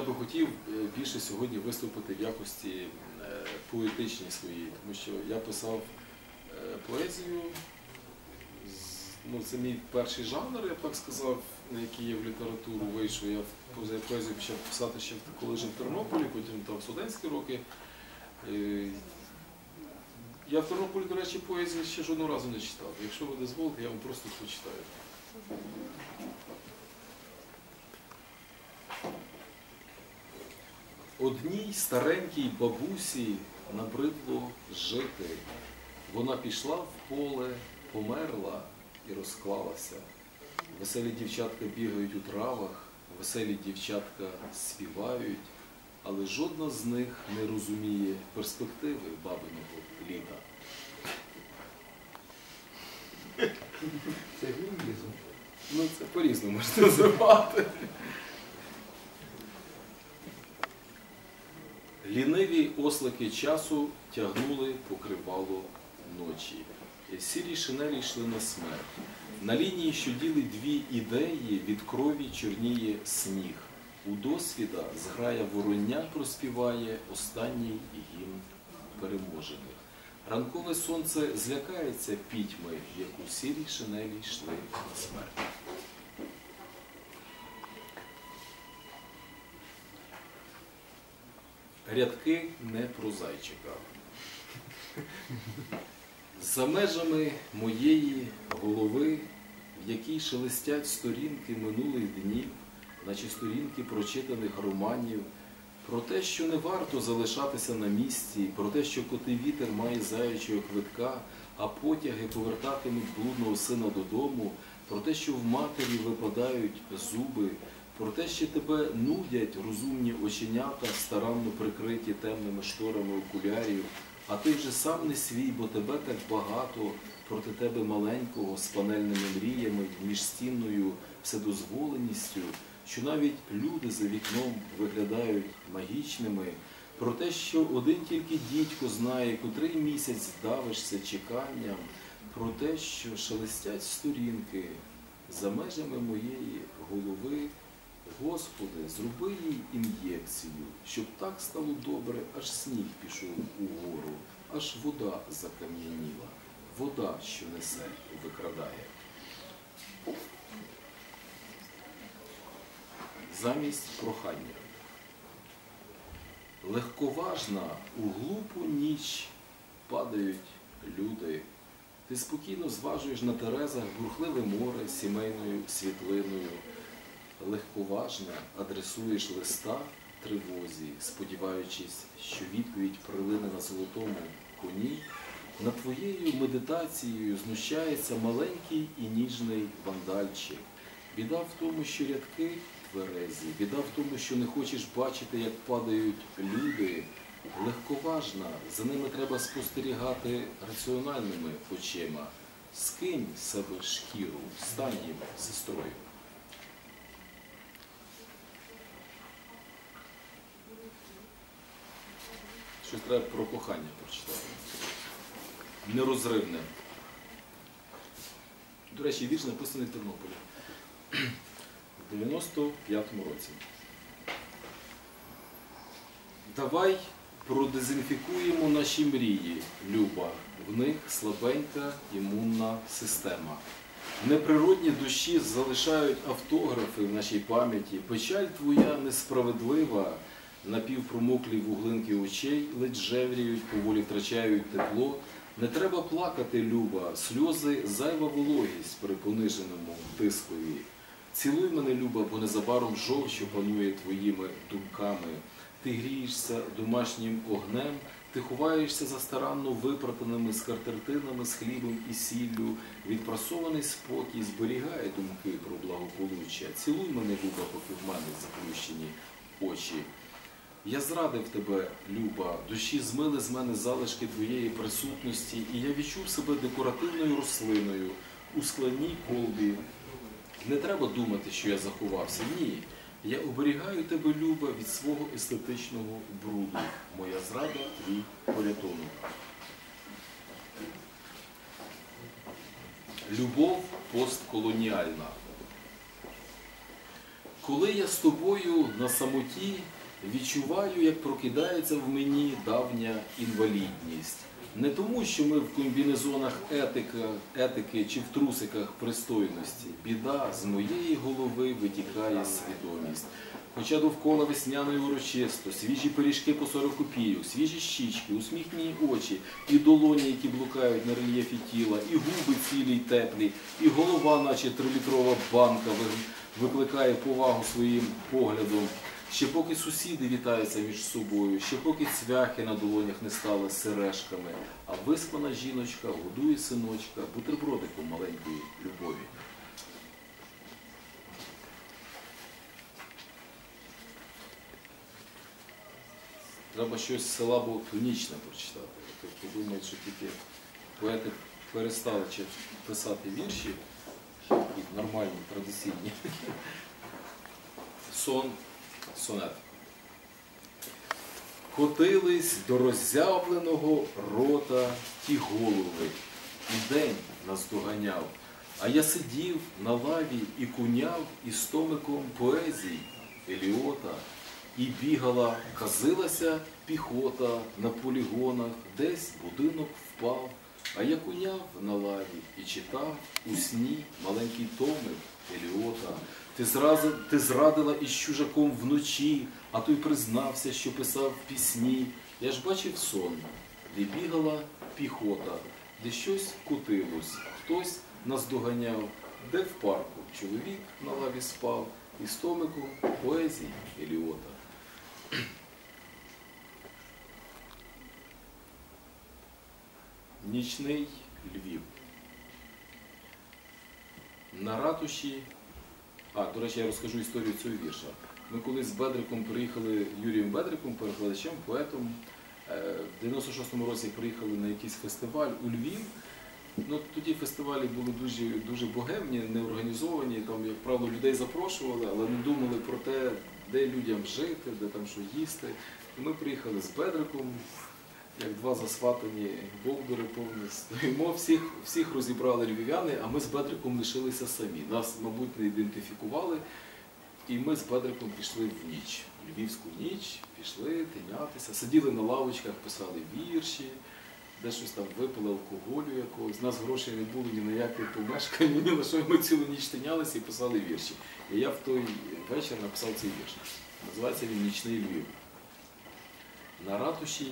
я би хотів е, більше сьогодні виступити в якості е, поетичній своїй, тому що я писав е, поезію. Ну, це мій перший жанр, я б так сказав, на який я в літературу вийшов. Я поезію почав писати ще коли жив в Тернополі, потім там в студентські роки. Я в Тернополі, до речі, поезії ще жодного разу не читав. Якщо ви дозволите, я вам просто почитаю. Одній старенькій бабусі набридло жити. Вона пішла в поле, померла і розклалася. Веселі дівчатка бігають у травах, веселі дівчатка співають, але жодна з них не розуміє перспективи бабиного літа. Це гумілізм. Ну, це по-різному можна називати. Ліниві ослики часу тягнули покривало ночі. Сірі шинелі йшли на смерть. На лінії, що діли дві ідеї, від крові чорніє сніг. У досвіда зграя вороння проспіває останній гімн переможених. Ранкове сонце злякається пітьми, як у сірій шинелі йшли на смерть. Рядки не про зайчика. За межами моєї голови, в якій шелестять сторінки минулих днів, наче сторінки прочитаних романів, про те, що не варто залишатися на місці, про те, що коти вітер має заячого квитка, а потяги повертатимуть блудного сина додому, про те, що в матері випадають зуби, про те, що тебе нудять розумні оченята, старанно прикриті темними шторами окулярів, а ти вже сам не свій, бо тебе так багато, проти тебе маленького з панельними мріями, міжстінною вседозволеністю, що навіть люди за вікном виглядають магічними, про те, що один тільки дідько знає, котрий місяць давишся чеканням, про те, що шелестять сторінки за межами моєї голови. Господи, зроби їй ін'єкцію, щоб так стало добре, аж сніг пішов угору, аж вода закам'яніла, вода, що несе, викрадає. Замість прохання. Легковажна у глупу ніч падають люди. Ти спокійно зважуєш на терезах бурхливе море сімейною світлиною легковажно адресуєш листа тривозі, сподіваючись, що відповідь прилине на золотому коні, над твоєю медитацією знущається маленький і ніжний вандальчик. Біда в тому, що рядки тверезі, біда в тому, що не хочеш бачити, як падають люди. Легковажна, за ними треба спостерігати раціональними очима. Скинь себе шкіру, стань їм сестрою. Щось треба про кохання прочитати. Нерозривне. До речі, вірш написаний в Тернополі. В 95-му році. Давай продезінфікуємо наші мрії, Люба. В них слабенька імунна система. Неприродні душі залишають автографи в нашій пам'яті. Печаль твоя несправедлива. Напівпромоклі вуглинки очей ледь жевріють, поволі втрачають тепло. Не треба плакати, Люба, сльози зайва вологість при пониженому тискові. Цілуй мене, Люба, бо незабаром жов, що панує твоїми думками. Ти грієшся домашнім огнем, ти ховаєшся за старанно випратаними скатертинами з хлібом і сіллю. Відпрасований спокій зберігає думки про благополуччя. Цілуй мене, Люба, поки в мене заплющені очі. Я зрадив тебе, Люба, душі змили з мене залишки твоєї присутності, і я відчув себе декоративною рослиною у складній колбі. Не треба думати, що я заховався. Ні. Я оберігаю тебе, Люба, від свого естетичного бруду. Моя зрада твій порятунок. Любов постколоніальна. Коли я з тобою на самоті відчуваю, як прокидається в мені давня інвалідність. Не тому, що ми в комбінезонах етика, етики чи в трусиках пристойності. Біда з моєї голови витікає свідомість. Хоча довкола весняної урочисто, свіжі пиріжки по 40 копійок, свіжі щічки, усміхнені очі, і долоні, які блукають на рельєфі тіла, і губи цілі й теплі, і голова, наче трилітрова банка, викликає повагу своїм поглядом. Ще поки сусіди вітаються між собою, ще поки цвяхи на долонях не стали сережками, а виспана жіночка годує синочка бутербродиком маленької любові. Треба щось з села Боготунічне прочитати. Тобто думають, що тільки поети перестали писати вірші, такі нормальні, традиційні. Сон, сонет. Котились до роззявленого рота ті голови, і день нас доганяв. А я сидів на лаві і куняв із томиком поезій Еліота, і бігала, казилася піхота на полігонах, десь будинок впав, а я куняв на лаві і читав у сні маленький томик Еліота. Ти, зрази- ти зрадила із чужаком вночі, а той признався, що писав пісні. Я ж бачив сон, де бігала піхота, де щось кутилось, хтось нас доганяв, де в парку чоловік на лаві спав, із томику поезії Еліота. Нічний Львів. На ратуші. А, до речі, я розкажу історію цього вірша. Ми колись з Бедриком приїхали, Юрієм Бедриком, перекладачем, поетом. е, В 96-му році приїхали на якийсь фестиваль у Львів. Ну, тоді фестивалі були дуже, дуже богемні, неорганізовані. Там, як правило, людей запрошували, але не думали про те, де людям жити, де там що їсти. Ми приїхали з Бедриком, як два засватані бовдури повністю. Стоїмо, всіх, всіх розібрали львів'яни, а ми з Бедриком лишилися самі. Нас, мабуть, не ідентифікували. І ми з Бедриком пішли в ніч, в львівську ніч, пішли тинятися, сиділи на лавочках, писали вірші, де щось там випили алкоголю якогось. У нас грошей не було ні на яке помешкання, ні на що. Ми цілу ніч тинялися і писали вірші. І я в той вечір написав цей вірш. Називається він Нічний Львів. На ратуші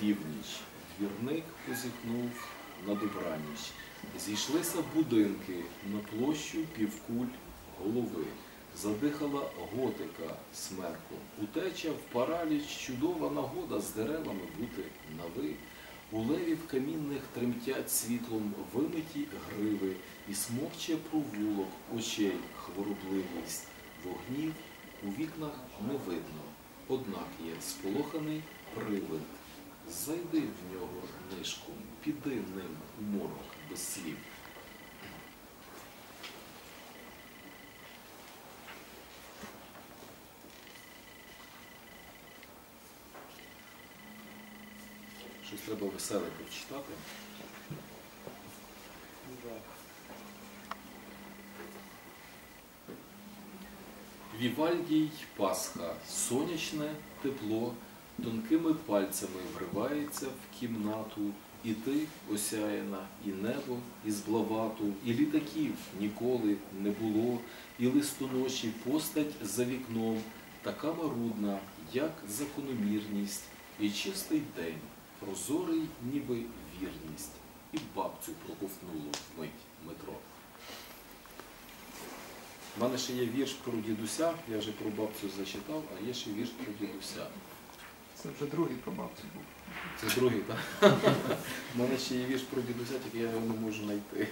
північ, двірник позіхнув на добраніч. Зійшлися будинки на площу півкуль голови. Задихала готика смерком. Утеча в параліч, чудова нагода з деревами бути на ви. У левів камінних тремтять світлом вимиті гриви, і смокче провулок очей хворобливість. Вогнів у вікнах не видно, однак є сполоханий привид. Зайди в нього нишком, піди ним у морок без слів. Щось треба веселе прочитати. Вівальдій Пасха, сонячне тепло, тонкими пальцями вривається в кімнату, і ти осяяна, і небо із блавату, і літаків ніколи не було, і листоноші постать за вікном, така марудна, як закономірність, і чистий день, прозорий, ніби вірність, і бабцю проковтнуло вмить метро. У мене ще є вірш про дідуся, я вже про бабцю зачитав, а є ще вірш про дідуся. Це вже другий про бабцю був. Це другий, так? У мене ще є вірш про дідуся, тільки я його не можу знайти.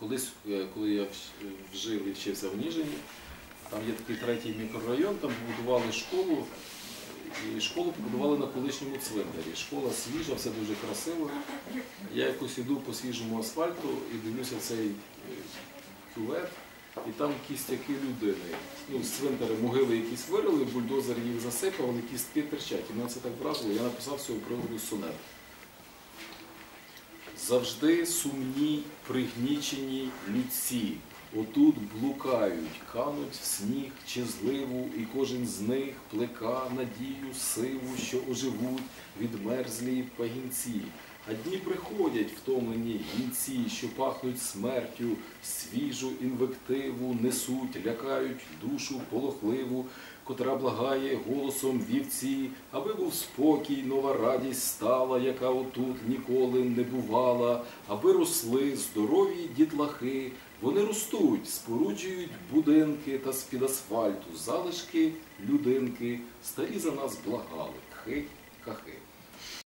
Колись, е, коли я вжив і вчився в Ніжині, там є такий третій мікрорайон, там побудували школу, і школу побудували на колишньому цвинтарі. Школа свіжа, все дуже красиво. Я якось іду по свіжому асфальту і дивлюся цей е, кювет, і там кістяки людини. Ну, з цвинтаря могили якісь вирили, бульдозер їх засипав, але кістки терчать. І мене це так вразило, я написав цього приводу сонет. Завжди сумні, пригнічені людці. Отут блукають, кануть в сніг чи зливу, і кожен з них плека надію сиву, що оживуть відмерзлі пагінці. А дні приходять втомлені гінці, що пахнуть смертю, свіжу інвективу несуть, лякають душу полохливу, котра благає голосом вівці, аби був спокій, нова радість стала, яка отут ніколи не бувала, аби росли здорові дітлахи. Вони ростуть, споруджують будинки та з-під асфальту залишки людинки, старі за нас благали, хи, кахи.